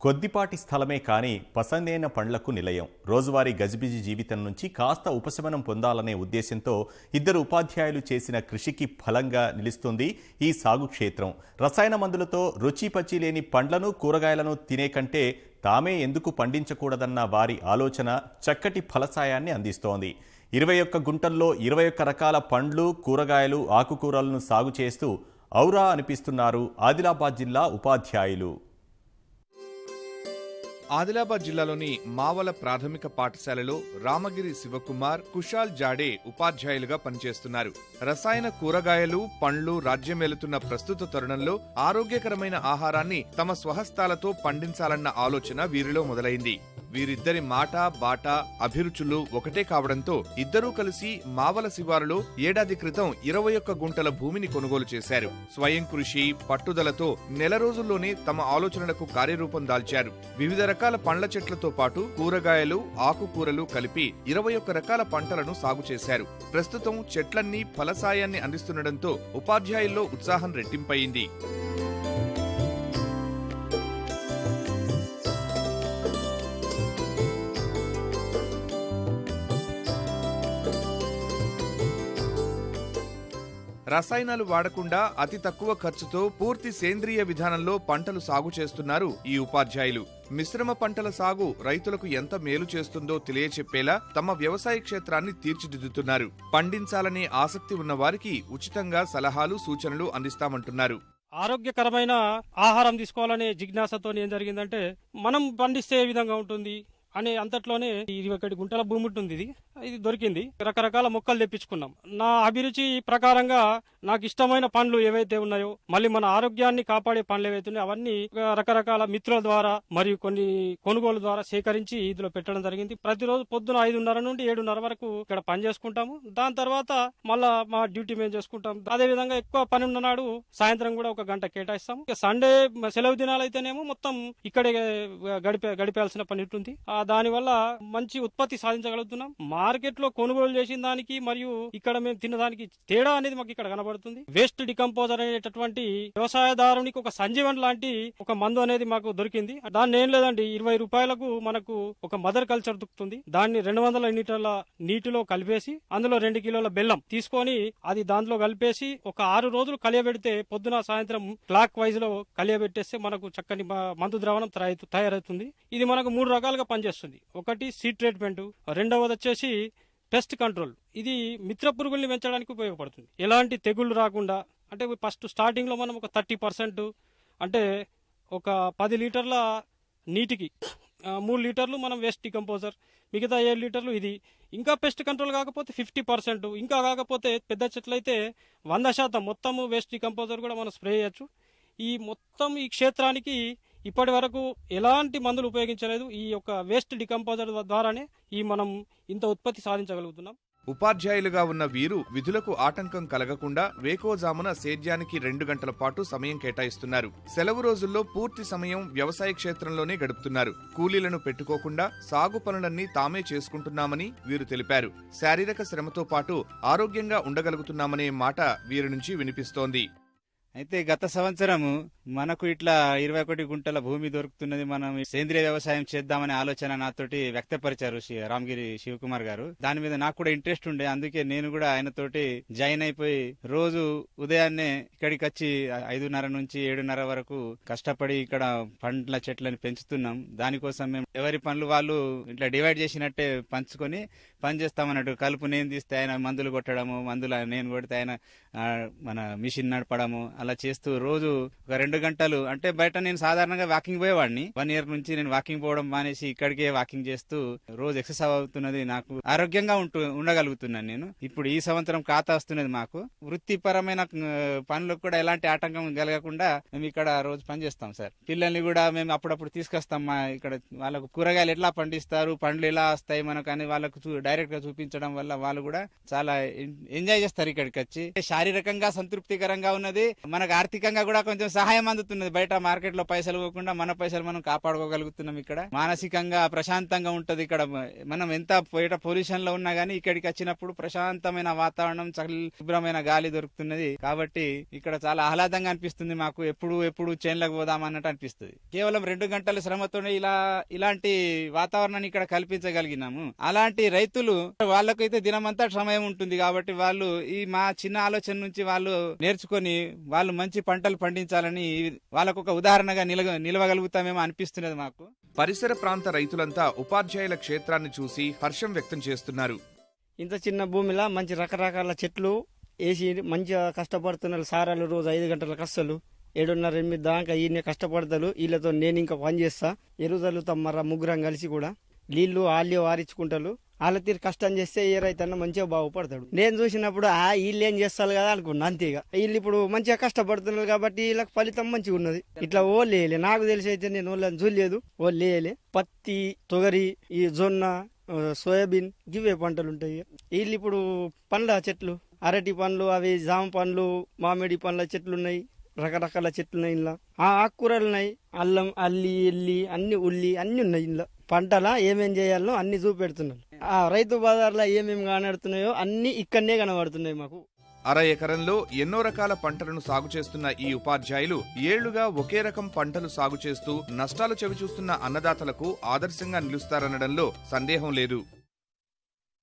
కొద్దిపాటి స్థలమే కానీ పసందైన పండ్లకు నిలయం. రోజువారీ గజిబిజి జీవితం నుంచి కాస్త ఉపశమనం పొందాలనే ఉద్దేశంతో ఇద్దరు ఉపాధ్యాయులు చేసిన కృషికి ఫలంగా నిలుస్తుంది ఈ సాగు క్షేత్రం. రసాయన మందులతో రుచిపచి లేని పండ్లను కూరగాయలను తినే కంటే తామే ఎందుకు పండించకూడదన్న వారి ఆలోచన చక్కటి ఫలసాయాన్ని అందిస్తోంది. ఇరవై ఒక్క గుంటల్లో ఇరవై ఒక్క రకాల పండ్లు కూరగాయలు ఆకుకూరలను సాగు చేస్తూ ఔరా అనిపిస్తున్నారు ఆదిలాబాద్ జిల్లా ఉపాధ్యాయులు. ఆదిలాబాద్ జిల్లాలోని మావల ప్రాథమిక పాఠశాలలో రామగిరి శివకుమార్ కుషాల్ జాడే ఉపాధ్యాయులుగా పనిచేస్తున్నారు. రసాయన కూరగాయలు పండ్లు రాజ్యమేలుతున్న ప్రస్తుత తరుణంలో ఆరోగ్యకరమైన ఆహారాన్ని తమ స్వహస్తాలతో పండించాలన్న ఆలోచన వీరిలో మొదలైంది. వీరిద్దరి మాట బాట అభిరుచులు ఒకటే కావడంతో ఇద్దరూ కలిసి మావల శివారులో ఏడాది క్రితం ఇరవై ఒక్క గుంటల భూమిని కొనుగోలు చేశారు. స్వయం కృషి పట్టుదలతో నెల రోజుల్లోనే తమ ఆలోచనలకు కార్యరూపం దాల్చారు. వివిధ రకాల పండ్ల చెట్లతో పాటు కూరగాయలు ఆకుకూరలు కలిపి ఇరవై ఒక్క రకాల పంటలను సాగు చేశారు. ప్రస్తుతం చెట్లన్నీ ఫలసాయాన్ని అందిస్తుండటంతో ఉపాధ్యాయుల్లో ఉత్సాహం రెట్టింపయింది రసాయనాలు వాడకుండా అతి తక్కువ ఖర్చుతో పూర్తి సేంద్రియ విధానంలో పంటలు సాగు చేస్తున్నారు ఈ ఉపాధ్యాయులు. మిశ్రమ పంటల సాగు రైతులకు ఎంత మేలు చేస్తుందో తెలియచెప్పేలా తమ వ్యవసాయ క్షేత్రాన్ని తీర్చిదిద్దుతున్నారు. పండించాలనే ఆసక్తి ఉన్న వారికి ఉచితంగా సలహాలు సూచనలు అందిస్తామంటున్నారు. ఆరోగ్యకరమైన ఆహారం తీసుకోవాలనే జిజ్ఞాసతో ఏం జరిగిందంటే మనం పండిస్తే ఏ విధంగా ఉంటుంది? అనే అంతట్లోనే ఇరవై ఒకటి గుంటల భూమి ఉంటుంది ఇది. ఇది దొరికింది. రకరకాల మొక్కలు తెప్పించుకున్నాం. నా అభిరుచి ప్రకారంగా నాకు ఇష్టమైన పండ్లు ఏవైతే ఉన్నాయో మళ్ళీ మన ఆరోగ్యాన్ని కాపాడే పండ్లు ఏవైతే ఉన్నాయో అవన్నీ రకరకాల మిత్రుల ద్వారా మరియు కొన్ని కొనుగోలు ద్వారా సేకరించి ఇందులో పెట్టడం జరిగింది. ప్రతిరోజు పొద్దున ఐదున్నర నుండి ఏడున్నర వరకు ఇక్కడ పని చేసుకుంటాము. దాని తర్వాత మళ్ళా మా డ్యూటీ మేము చేసుకుంటాం. అదే విధంగా ఎక్కువ పని ఉన్న నాడు సాయంత్రం కూడా ఒక గంట కేటాయిస్తాం సండే సెలవు దినాలు అయితేనేమో మొత్తం ఇక్కడే గడిపే గడిపేయాల్సిన పని ఉంటుంది. ఆ దానివల్ల మంచి ఉత్పత్తి సాధించగలుగుతున్నాం. మా మార్కెట్లో కొనుగోలు చేసిన దానికి మరియు ఇక్కడ మేము తిన్నదానికి తేడా అనేది మాకు ఇక్కడ కనబడుతుంది. వేస్ట్ డికంపోజర్ అనేటటువంటి వ్యవసాయదారునికి ఒక సంజీవన్ లాంటి ఒక మందు అనేది మాకు దొరికింది. దాన్ని ఏం లేదండి ఇరవై రూపాయలకు మనకు ఒక మదర్ కల్చర్ దొరుకుతుంది. దాన్ని రెండు వందల లీటర్ల నీటిలో కలిపేసి అందులో రెండు కిలోల బెల్లం తీసుకొని అది దాంట్లో కలిపేసి ఒక ఆరు రోజులు కలియబెడితే పొద్దున సాయంత్రం క్లాక్ వైజ్లో కలియబెట్టేస్తే మనకు చక్కని మందు ద్రావణం తయారు- తయారవుతుంది. ఇది మనకు మూడు రకాలుగా పనిచేస్తుంది. ఒకటి సీడ్ ట్రీట్మెంట్ రెండవది వచ్చేసి పెస్ట్ కంట్రోల్ ఇది మిత్ర పురుగుల్ని పెంచడానికి ఉపయోగపడుతుంది. ఎలాంటి తెగుళ్ళు రాకుండా అంటే ఫస్ట్ స్టార్టింగ్లో మనం ఒక థర్టీ పర్సెంట్ అంటే ఒక పది లీటర్ల నీటికి మూడు లీటర్లు మనం వేస్ట్ డికంపోజర్ మిగతా ఏడు లీటర్లు ఇది. ఇంకా పెస్ట్ కంట్రోల్ కాకపోతే ఫిఫ్టీ పర్సెంట్ ఇంకా కాకపోతే పెద్ద చెట్లు అయితే వంద శాతం మొత్తము వేస్ట్ డికంపోజర్ కూడా మనం స్ప్రే చేయొచ్చు. ఈ మొత్తం ఈ క్షేత్రానికి ఇప్పటి వరకు ఎలాంటి మందులు ఉపయోగించలేదు. ఈ యొక్క వేస్ట్ డికంపోజర్ ద్వారానే ఈ మనం ఇంత ఉత్పత్తి సాధించగలుగుతున్నాం. ఉపాధ్యాయులుగా ఉన్న వీరు విధులకు ఆటంకం కలగకుండా వేకోజామున సేద్యానికి రెండు గంటల పాటు సమయం కేటాయిస్తున్నారు. సెలవు రోజుల్లో పూర్తి సమయం వ్యవసాయ క్షేత్రంలోనే గడుపుతున్నారు. కూలీలను పెట్టుకోకుండా సాగు పనులన్నీ తామే చేసుకుంటున్నామని వీరు తెలిపారు. శారీరక శ్రమతో పాటు ఆరోగ్యంగా ఉండగలుగుతున్నామనే మాట వీరి నుంచి వినిపిస్తోంది. అయితే గత సంవత్సరము మనకు ఇట్లా ఇరవై ఒకటి గుంటల భూమి దొరుకుతున్నది మనం సేంద్రియ వ్యవసాయం చేద్దామనే ఆలోచన నాతోటి వ్యక్తపరిచారు శ్రీ రామగిరి శివకుమార్ గారు. దాని మీద నాకు కూడా ఇంట్రెస్ట్ ఉండే అందుకే నేను కూడా ఆయనతోటి జాయిన్ అయిపోయి రోజు ఉదయాన్నే ఇక్కడికి వచ్చి ఐదున్నర నుంచి ఏడున్నర వరకు కష్టపడి ఇక్కడ పండ్ల చెట్లను పెంచుతున్నాం. దానికోసం మేము ఎవరి పనులు వాళ్ళు ఇట్లా డివైడ్ చేసినట్టే పంచుకొని పనిచేస్తామన్నట్టు కలుపు నేను తీస్తే ఆయన మందులు కొట్టడము మందులు నేను కొడితే ఆయన మన మిషన్ నడపడము అలా చేస్తూ రోజు ఒక రెండు గంటలు. అంటే బయట నేను సాధారణంగా వాకింగ్ పోయేవాడిని. వన్ ఇయర్ నుంచి నేను వాకింగ్ పోవడం మానేసి ఇక్కడికే వాకింగ్ చేస్తూ రోజు ఎక్సర్సైజ్ అవుతున్నది నాకు ఆరోగ్యంగా ఉంటూ ఉండగలుగుతున్నాను నేను. ఇప్పుడు ఈ సంవత్సరం ఖాతా వస్తున్నది మాకు. వృత్తిపరమైన పనులకు కూడా ఎలాంటి ఆటంకం కలగకుండా మేము ఇక్కడ రోజు పనిచేస్తాం సార్. పిల్లల్ని కూడా మేము అప్పుడప్పుడు తీసుకొస్తాం మా ఇక్కడ. వాళ్ళకు కూరగాయలు ఎట్లా పండిస్తారు పండ్లు ఎలా వస్తాయి మనకు అని వాళ్ళకు డైరెక్ట్గా చూపించడం వల్ల వాళ్ళు కూడా చాలా ఎంజాయ్ చేస్తారు ఇక్కడికి వచ్చి. శారీరకంగా సంతృప్తికరంగా ఉన్నది. మనకు ఆర్థికంగా కూడా కొంచెం సహాయం అందుతున్నది. బయట మార్కెట్లో పైసలు పోకుండా మన పైసలు మనం కాపాడుకోగలుగుతున్నాం ఇక్కడ. మానసికంగా ప్రశాంతంగా ఉంటది ఇక్కడ. మనం ఎంత బయట పొల్యూషన్లో ఉన్నా గానీ ఇక్కడికి వచ్చినప్పుడు ప్రశాంతమైన వాతావరణం శుభ్రమైన గాలి దొరుకుతున్నది. కాబట్టి ఇక్కడ చాలా ఆహ్లాదంగా అనిపిస్తుంది మాకు. ఎప్పుడు ఎప్పుడు చేన్లకు పోదాం అన్నట్టు అనిపిస్తుంది. కేవలం రెండు గంటల శ్రమతోనే ఇలా ఇలాంటి వాతావరణాన్ని ఇక్కడ కల్పించగలిగినాము. అలాంటి రైతు రైతులు వాళ్ళకైతే దినమంతా సమయం ఉంటుంది కాబట్టి వాళ్ళు ఈ మా చిన్న ఆలోచన నుంచి వాళ్ళు నేర్చుకొని వాళ్ళు మంచి పంటలు పండించాలని వాళ్ళకు ఒక ఉదాహరణగా నిలగ నిలవగలుగుతామేమో అనిపిస్తున్నది మాకు. పరిసర ప్రాంత రైతులంతా ఉపాధ్యాయుల క్షేత్రాన్ని చూసి హర్షం వ్యక్తం చేస్తున్నారు. ఇంత చిన్న భూమిలో మంచి రకరకాల చెట్లు వేసి మంచిగా కష్టపడుతున్నారు సారాలు రోజు ఐదు గంటల కష్టలు ఏడున్నర ఎనిమిది దాకా ఈయన కష్టపడతారు వీళ్ళతో నేను ఇంకా పని చేస్తా. ఎరుదలు తమ్మర ముగ్గురం కలిసి కూడా. నీళ్ళు ఆళ్ళు వారించుకుంటారు వాళ్ళ తీరు కష్టం చేస్తే ఏ రైతన్న మంచిగా బాగుపడతాడు. నేను చూసినప్పుడు ఆ వీళ్ళు ఏం చేస్తారు కదా అనుకున్నా అంతేగా వీళ్ళు ఇప్పుడు మంచిగా కష్టపడుతున్నారు కాబట్టి వీళ్ళకి ఫలితం మంచిగా ఉన్నది. ఇట్లా ఓళ్ళు వేయలే. నాకు తెలిసి అయితే నేను వాళ్ళని చూడలేదు. ఓళ్ళు వేయలే. పత్తి తొగరి ఈ జొన్న సోయాబీన్ ఇవే పంటలు ఉంటాయి వీళ్ళు ఇప్పుడు పండ్ల చెట్లు అరటి పండ్లు అవి జామ పండ్లు మామిడి పండ్ల చెట్లు ఉన్నాయి. రకరకాల చెట్లు ఉన్నాయి ఇంట్లో ఆ ఆకుకూరలు ఉన్నాయి. అల్లం అల్లి ఎల్లి అన్ని ఉల్లి అన్ని ఉన్నాయి ఇంట్లో పంటలా ఏమేం చేయాలో అన్ని చూపెడుతున్నారు. రైతు బజార్లో ఏమేమి కనబడుతున్నాయో అన్ని ఇక్కడనే కనబడుతున్నాయి మాకు. అర ఎకరంలో ఎన్నో రకాల పంటలను సాగు చేస్తున్న ఈ ఉపాధ్యాయులు ఏళ్ళుగా ఒకే రకం పంటలు సాగు చేస్తూ నష్టాలు చవిచూస్తున్న అన్నదాతలకు ఆదర్శంగా నిలుస్తారనడంలో సందేహం లేదు.